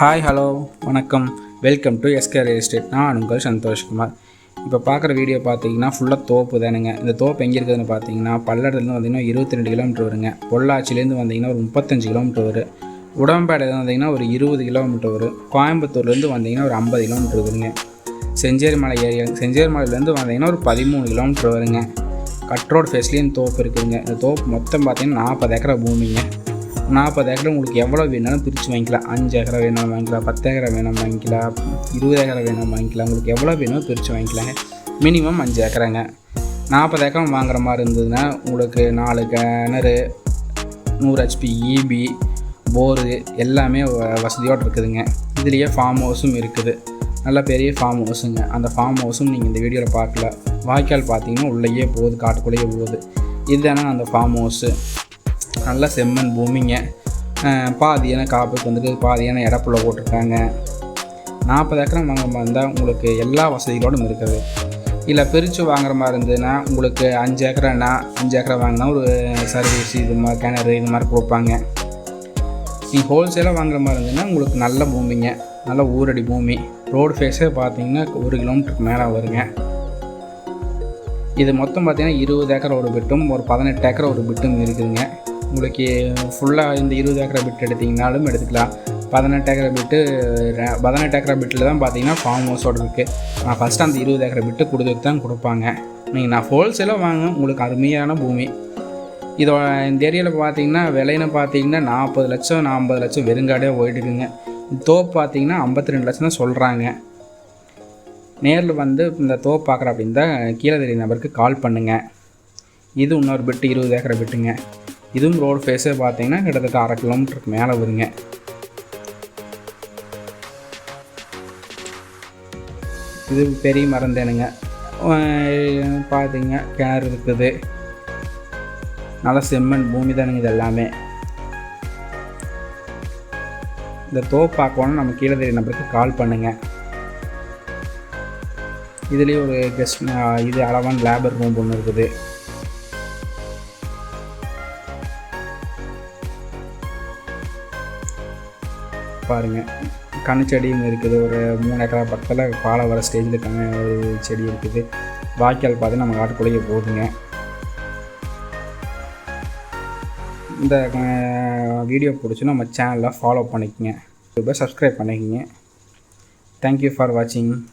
Hi hello வணக்கம். Welcome to SK real estate நான் உங்கள் சந்தோஷ்குமார் இப்போ பார்க்குற வீடியோ பார்த்தீங்கன்னா ஃபுல்லாக தோப்பு தானுங்க. இந்த தோப்பு எங்கே இருக்குதுன்னு பார்த்தீங்கன்னா பல்லடத்துலேருந்து வந்தீங்கன்னா இருபத்தி ரெண்டு கிலோமீட்டர் வருங்க பொள்ளாச்சிலேருந்து வந்தீங்கன்னா ஒரு முப்பத்தஞ்சு கிலோமீட்டர் வரும் உடம்பேடையிலேருந்து வந்தீங்கன்னா ஒரு இருபது கிலோமீட்டர் வரும் கோயம்புத்தூர்லேருந்து வந்தீங்கன்னா ஒரு ஐம்பது கிலோமீட்டர் வருங்க செஞ்சேரி மலை ஏரியா செஞ்சேரி மலையிலேருந்து வந்தீங்கன்னா ஒரு பதிமூணு கிலோமீட்டர் வருங்க கட்ரோட் ஃபேஸ்லேயும் தோப்பு இருக்குதுங்க. இந்த தோப்பு மொத்தம் பார்த்தீங்கன்னா நாற்பது ஏக்கரா பூமிங்க. நாற்பது ஏக்கர் உங்களுக்கு எவ்வளோ வேணாலும் பிரித்து வாங்கிக்கலாம். அஞ்சு ஏக்கரை வேணாலும் வாங்கிக்கலாம். பத்து ஏக்கரை வேணாலும் வாங்கிக்கலாம். இருபது ஏக்கரை வேணாலும் வாங்கிக்கலாம். உங்களுக்கு எவ்வளோ வேணும் பிரித்து வாங்கிக்கலாங்க. மினிமம் அஞ்சு ஏக்கராங்க. நாற்பது ஏக்கரம் வாங்குற மாதிரி இருந்ததுன்னா உங்களுக்கு நாலு கிணறு நூறு ஹெச்பி இபி போரு எல்லாமே வ- வசதியோடு இருக்குதுங்க. இதுலேயே ஃபார்ம் ஹவுஸும் இருக்குது. நல்ல பெரிய ஃபார்ம் ஹவுஸுங்க அந்த ஃபார்ம் ஹவுஸும் நீங்கள் இந்த வீடியோவில் பார்க்கல. வாய்க்கால் பார்த்தீங்கன்னா உள்ளேயே போகுது காட்டுக்குள்ளேயே போகுது. இதுதானே அந்த ஃபார்ம் ஹவுஸு நல்ல செம்மண் பூமிங்க. பாதியான காப்புக்கு வந்துட்டு பாதியான இடப்புல போட்டிருக்காங்க. நாற்பது ஏக்கரம் வாங்குற மாதிரி இருந்தால் உங்களுக்கு எல்லா வசதிகளோடும் இருக்குது. இல்லை பிரித்து வாங்குற மாதிரி இருந்ததுன்னா உங்களுக்கு அஞ்சு ஏக்கரானா அஞ்சு ஏக்கரை வாங்கினா ஒரு சர்வீஸ் இது மாதிரி கிணறு இது மாதிரி கொடுப்பாங்க. நீங்கள் ஹோல்சேலாக வாங்குற மாதிரி இருந்ததுன்னா உங்களுக்கு நல்ல பூமிங்க. நல்ல ஊரடி பூமி. ரோடு ஃபேஸே பார்த்தீங்கன்னா ஒரு கிலோமீட்டருக்கு மேலே வருங்க. இது மொத்தம் பார்த்தீங்கன்னா இருபது ஏக்கர் ஒரு பிட்டும் ஒரு பதினெட்டு ஏக்கர் ஒரு பிட்டும் இருக்குதுங்க. உங்களுக்கு ஃபுல்லாக இந்த இருபது ஏக்கரை பிட் எடுத்திங்கனாலும் எடுத்துக்கலாம். பதினெட்டு ஏக்கரை பிட்டு பதினெட்டு ஏக்கரை பிட்டில் தான் பார்த்தீங்கன்னா ஃபார்ம் ஹவுஸோடு இருக்குது நான் ஃபஸ்ட்டு அந்த இருபது ஏக்கரை பிட்டு கொடுத்துட்டு தான் கொடுப்பாங்க. நீங்கள் நான் ஹோல்சேலாக வாங்க உங்களுக்கு அருமையான பூமி. இதோட இந்த ஏரியாவில் பார்த்தீங்கன்னா விலைன்னு பார்த்தீங்கன்னா நாற்பது லட்சம் நாற்பது லட்சம் வெறுங்காடே போயிட்டுருக்குங்க தோப்பு பார்த்தீங்கன்னா ஐம்பத்தி ரெண்டு லட்சம் தான் சொல்கிறாங்க நேரில் வந்து இந்த தோப்பு பார்க்குற அப்படின்னு தான் கீழே தெரிய நபருக்கு கால் பண்ணுங்கள் இது இன்னொரு பிட்டு இருபது ஏக்கரை பிட்டுங்க இதுவும் ரோடு ஃபேஸே பார்த்தீங்கன்னா கிட்டத்தட்ட அரை கிலோமீட்டருக்கு மேலே வருங்க. இது பெரிய மரம் தானுங்க. பார்த்திங்க பார்த்தீங்க கிணறு இருக்குது. நல்ல செம்மண் பூமி தானுங்க இது எல்லாமே. இந்த தோப்பு பார்க்கணும் நம்ம கீழே தெரிய நம்பருக்கு கால் பண்ணுங்கள் இதுலேயே ஒரு கெஸ்ட் இது அளவான லேபர் ரூம் ஒன்று இருக்குது. பாருங்கள் கண்ணு செடியும் இருக்குது. ஒரு மூணு ஏக்கரா பக்கத்தில் பாலை வர ஸ்டேஜில் கண்ணு ஒரு செடி இருக்குது. வாய்க்கால் பார்த்து நம்ம காட்டுக்குள்ளேயே போகுதுங்க. இந்த வீடியோ பிடிச்சி நம்ம சேனலை ஃபாலோ பண்ணிக்கங்க. சப்ஸ்கிரைப் பண்ணிக்கோங்க. தேங்க்யூ ஃபார் வாட்சிங்